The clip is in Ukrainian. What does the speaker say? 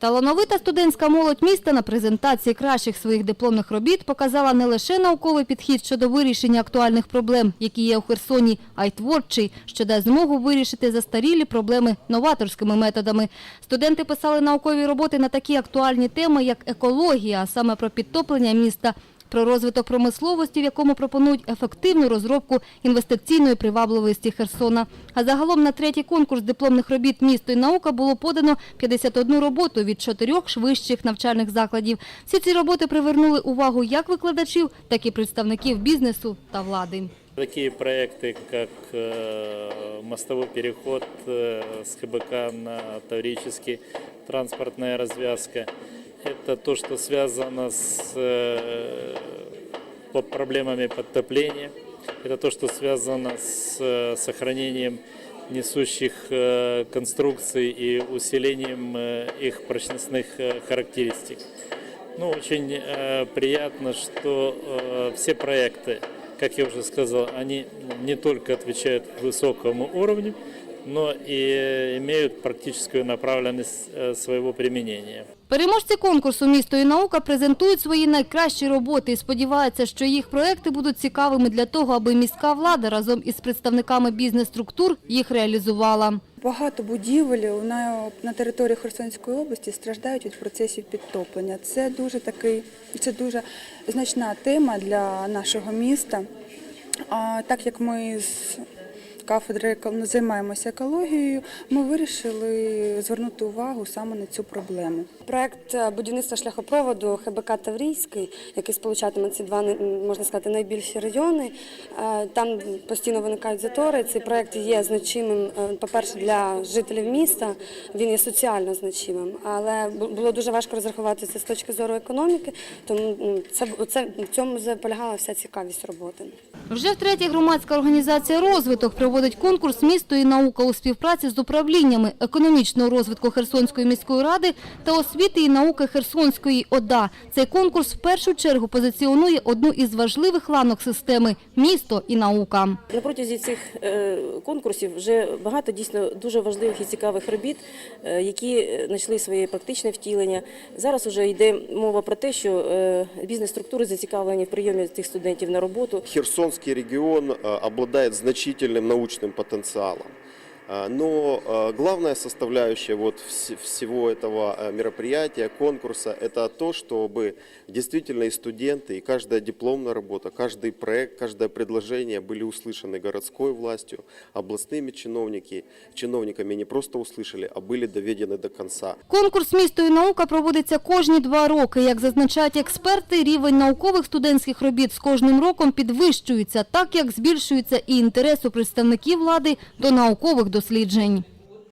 Талановита студентська молодь міста на презентації кращих своїх дипломних робіт показала не лише науковий підхід щодо вирішення актуальних проблем, які є у Херсоні, а й творчий, що дасть змогу вирішити застарілі проблеми новаторськими методами. Студенти писали наукові роботи на такі актуальні теми, як екологія, а саме про підтоплення міста, про розвиток промисловості, в якому пропонують ефективну розробку інвестиційної привабливості Херсона. А загалом на третій конкурс дипломних робіт «Місто і наука» було подано 51 роботу від чотирьох вищих навчальних закладів. Всі ці роботи привернули увагу як викладачів, так і представників бізнесу та влади. Такие проекты, как э, мостовой переход э, с ХБК на Таврический, транспортная развязка, это то, что связано с э, по- проблемами подтопления, это то, что связано с э, сохранением несущих э, конструкций и усилением э, их прочностных э, характеристик. Ну, очень э, приятно, что э, все проекты, как я уже сказал, они не только отвечают высокому уровню, но и имеют практическую направленность э, своего применения. Переможці конкурсу «Місто і наука» презентують свої найкращі роботи і сподіваються, що їх проекти будуть цікавими для того, аби міська влада разом із представниками бізнес-структур їх реалізувала. Багато будівель на, на території Херсонської області страждають від процесів підтоплення. Це дуже такий, це дуже значна тема для нашого міста. А так як ми з кафедри еко- займаємося екологією, ми вирішили звернути увагу саме на цю проблему. Проект е, будівництва шляхопроводу ХБК Таврійський, який сполучатиме ці два можна сказати найбільші райони. Е, Там постійно виникають затори. Цей проект є значимим, е, по-перше, для жителів міста. Він є соціально значимим, але було дуже важко розрахувати це з точки зору економіки. Тому це це в цьому полягала вся цікавість роботи. Вже втретє громадська організація «Розвиток» проводить конкурс «Місто і наука» у співпраці з управліннями економічного розвитку Херсонської міської ради та освіти і науки Херсонської ОДА. Цей конкурс в першу чергу позиціонує одну із важливих ланок системи – «Місто і наука». На протязі цих е, конкурсів вже багато дійсно дуже важливих і цікавих робіт, е, які знайшли своє практичне втілення. Зараз вже йде мова про те, що е, бізнес-структури зацікавлені в прийомі цих студентів на роботу. Херсонский регион э, обладает значительным научным потенциалом. А, Но э, главная составляющая вот вс- всего этого э, мероприятия, конкурса, это то, чтобы действительно и студенты, и каждая дипломная работа, каждый проект, каждое предложение были услышаны городской властью, областными чиновники, чиновниками не просто услышали, а были доведены до конца. Конкурс «Місто і наука» проводиться кожні два роки. Як зазначають експерти, рівень наукових студентських робіт з кожним роком підвищується, так як збільшується і інтерес у представників влади до наукових досліджень.